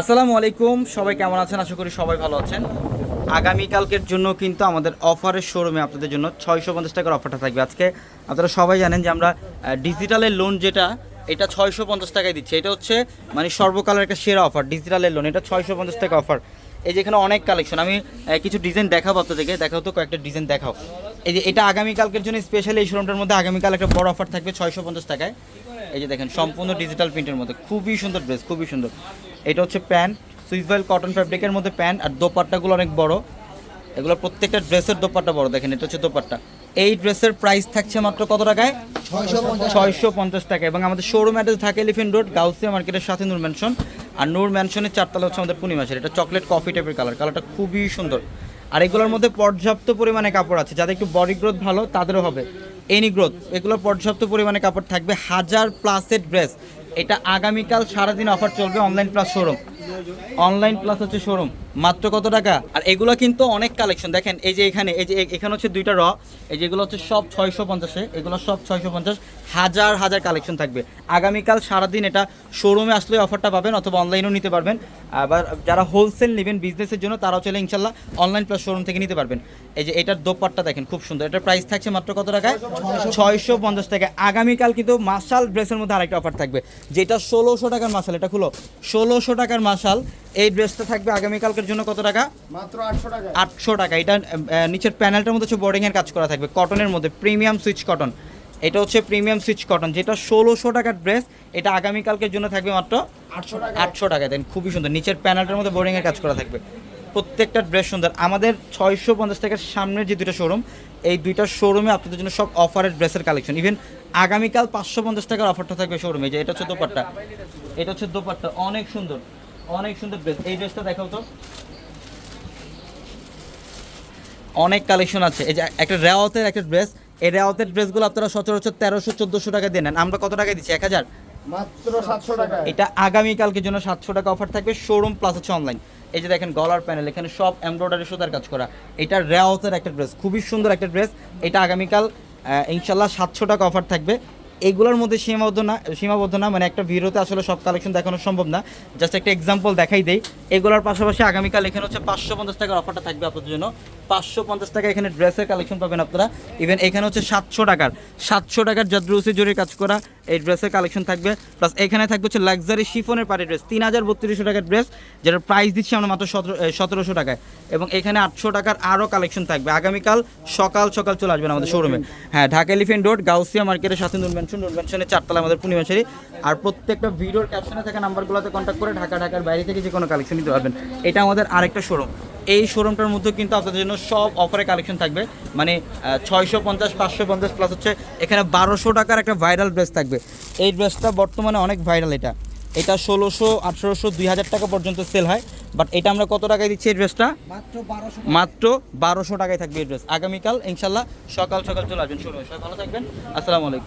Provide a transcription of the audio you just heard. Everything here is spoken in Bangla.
আসসালামু আলাইকুম, সবাই কেমন আছেন? আশা করি সবাই ভালো আছেন। আগামীকালকের জন্য কিন্তু আমাদের অফারের শোরুমে আপনাদের জন্য ছয়শো পঞ্চাশ টাকার অফারটা থাকবে। আজকে আপনারা সবাই জানেন যে আমরা ডিজিটালের লোন যেটা, এটা ছয়শো পঞ্চাশ টাকায় দিচ্ছি। এটা হচ্ছে মানে সর্বকালের একটা সেরা অফার ডিজিটালের লোন এটা ছয়শো পঞ্চাশ টাকা অফার এই যেখানে অনেক কালেকশন আমি কিছু ডিজাইন দেখাবো আপনাদেরকে দেখাও তো, কয়েকটা ডিজাইন দেখাও। এই যে এটা আগামীকালকের জন্য স্পেশালি এই শোরুমটার মধ্যে আগামীকাল একটা বড় অফার থাকবে ছয়শো পঞ্চাশ টাকায়। এই যে দেখেন সম্পূর্ণ ডিজিটাল প্রিন্টের মধ্যে। খুবই সুন্দর ড্রেস খুবই সুন্দর। এটা হচ্ছে প্যান্ট সুইসভেল কটন ফ্যাব্রিকের মধ্যে প্যান্ট আর দোপাট্টাগুলো অনেক বড়। এগুলো প্রত্যেকটা ড্রেসের দোপাট্টা বড়। দেখেন এটা হচ্ছে দোপাট্টা। এই ড্রেসের প্রাইস থাকছে মাত্র কত টাকায়? ছয়শো পঞ্চাশ টাকা। এবং আমাদের শোরুম অ্যাড্রেস থাকে এলিফেন্ট রোড গাউসিয়া মার্কেটের সাথে নূর ম্যানশন আর নূর ম্যানশনের চারতলা হচ্ছে আমাদের পূর্ণিমাসের। এটা চকলেট কফি টাইপের কালার কালারটা খুবই সুন্দর। আর এগুলোর মধ্যে পর্যাপ্ত পরিমাণে কাপড় আছে। যাদের একটু বডি গ্রোথ ভালো, তাদেরও হবে। এনি গ্রোথ এগুলো পর্যাপ্ত পরিমাণে কাপড় থাকবে। হাজার প্লাসের ড্রেস এটা আগামীকাল সারাদিন অফার চলবে online plus showroom online plus হচ্ছে শোরুম মাত্র কত টাকা? আর এগুলো কিন্তু অনেক কালেকশন দেখেন, এই যে এখানে, এই যে এখানে হচ্ছে দুইটা র। এই যেগুলো হচ্ছে সব ছয়শো পঞ্চাশে, এগুলো সব ছয়শো পঞ্চাশ। হাজার হাজার কালেকশন থাকবে। আগামীকাল সারাদিন এটা শোরুমে আসলে অফারটা পাবেন অথবা অনলাইনেও নিতে পারবেন। আবার যারা হোলসেল নেবেন বিজনেসের জন্য, তারাও চলে ইনশাল্লাহ অনলাইন প্লাস শোরুম থেকে নিতে পারবেন। এই যে এটার দোপাট্টা দেখেন, খুব সুন্দর। এটার প্রাইস থাকছে মাত্র কত টাকায়? ছয়শো পঞ্চাশ টাকা। আগামীকাল কিন্তু মাসাল ড্রেসের মধ্যে আরেকটা অফার থাকবে। যেটা ষোলোশো টাকার মাসাল এটা খুলো। ষোলোশো টাকার মাসাল এই ড্রেসটা থাকবে আগামীকালকের জন্য কত টাকা? মাত্র আটশো টাকা। আটশো টাকা। এটা নিচের প্যানেলটার মধ্যে হচ্ছে বোর্ডিংয়ের কাজ করা থাকবে কটনের মধ্যে প্রিমিয়াম সুইচ কটন এটা হচ্ছে প্রিমিয়াম সুইচ কটন যেটা ষোলোশো টাকার ড্রেস এটা আগামীকালকের জন্য থাকবে মাত্র আটশো টাকা। আটশো টাকা। দেন খুবই সুন্দর নিচের প্যানেলটার মধ্যে বোর্ডিংয়ের কাজ করা থাকবে। প্রত্যেকটা ড্রেস সুন্দর। আমাদের ছয়শো পঞ্চাশ টাকার সামনের যে দুটো শোরুম এই দুইটা শোরুমে আপনাদের জন্য সব অফারের ড্রেসের কালেকশন ইভেন আগামীকাল পাঁচশো পঞ্চাশ টাকার অফারটা থাকবে শোরুমে যে এটা হচ্ছে দোপাট্টা। এটা হচ্ছে দোপাট্টা অনেক সুন্দর। অনেক সুন্দর ড্রেস এই ড্রেসটা দেখাও তো। অনেক কালেকশন আছে। এই যে একটা রেওয়াতের একটা ড্রেস এই রেওয়াতের ড্রেসগুলো আপনারা সচরাচর তেরোশো চোদ্দোশো টাকা দিয়ে নেন। আমরা কত টাকা দিচ্ছি? এক হাজার? মাত্র সাতশো টাকা। এটা আগামীকালকের জন্য সাতশো টাকা অফার থাকবে। শোরুম প্লাস হচ্ছে অনলাইন এই যে দেখেন গলার প্যানেল এখানে সব এমব্রয়ডারি সুতার কাজ করা। এটা রেওয়াতের একটা ড্রেস খুবই সুন্দর একটা ড্রেস এটা আগামীকাল ইনশাল্লাহ সাতশো টাকা অফার থাকবে। এগুলোর মধ্যে সীমাবদ্ধ না সীমাবদ্ধ না মানে একটা ভিডিওতে আসলে সব কালেকশন দেখানো সম্ভব না। জাস্ট একটা এক্সাম্পল দেখাই দেয় এগুলোর পাশাপাশি আগামীকাল এখানে হচ্ছে পাঁচশো পঞ্চাশ টাকার অফারটা থাকবে আপনাদের জন্য। পাঁচশো পঞ্চাশ টাকা এখানে ড্রেসের কালেকশন পাবেন আপনারা। ইভেন এখানে হচ্ছে সাতশো টাকার। সাতশো টাকার জাদ্রুসি জরির কাজ করা এই ড্রেসের কালেকশন থাকবে। প্লাস এখানে থাকবে হচ্ছে লাক্সারি শিফনের পার্টি ড্রেস তিন হাজার বত্রিশশো টাকার ড্রেস যেটার প্রাইস দিচ্ছি আমরা মাত্র সতেরো সতেরোশো টাকায়। এবং এখানে আটশো টাকার আরও কালেকশন থাকবে। আগামীকাল সকাল সকাল চলে আসবেন আমাদের শোরুমে হ্যাঁ ঢাকা এলিফেন্ট রোড গাউসিয়া মার্কেটের সাথে নুন ম্যানশন, নুন ম্যানশনের চারতলা আমাদের পূর্ণিমাশারি আর প্রত্যেকটা ভিডিওর ক্যাপশনে থাকা নাম্বারগুলোতে কন্ট্যাক্ট করে ঢাকা, ঢাকার বাইরে থেকে যে কোনো কালেকশন নিতে পারবেন। এটা আমাদের আরেকটা শোরুম এই শোরুমটার মধ্যে কিন্তু আপনাদের জন্য সব অফারে কালেকশন থাকবে। মানে ছয়শো পঞ্চাশ পাঁচশো পঞ্চাশ প্লাস হচ্ছে এখানে বারোশো টাকার একটা ভাইরাল ড্রেস থাকবে। এই ড্রেসটা বর্তমানে অনেক ভাইরাল এটা। এটা ষোলোশো আঠেরোশো দুই হাজার টাকা পর্যন্ত সেল হয়। বাট এটা আমরা কত টাকায় দিচ্ছি এই ড্রেসটা মাত্র বারোশো টাকায় থাকবে এই ড্রেস আগামীকাল ইনশাল্লাহ সকাল সকাল চলে আসবেন শুরু সবাই ভালো থাকবেন। আসসালামু আলাইকুম।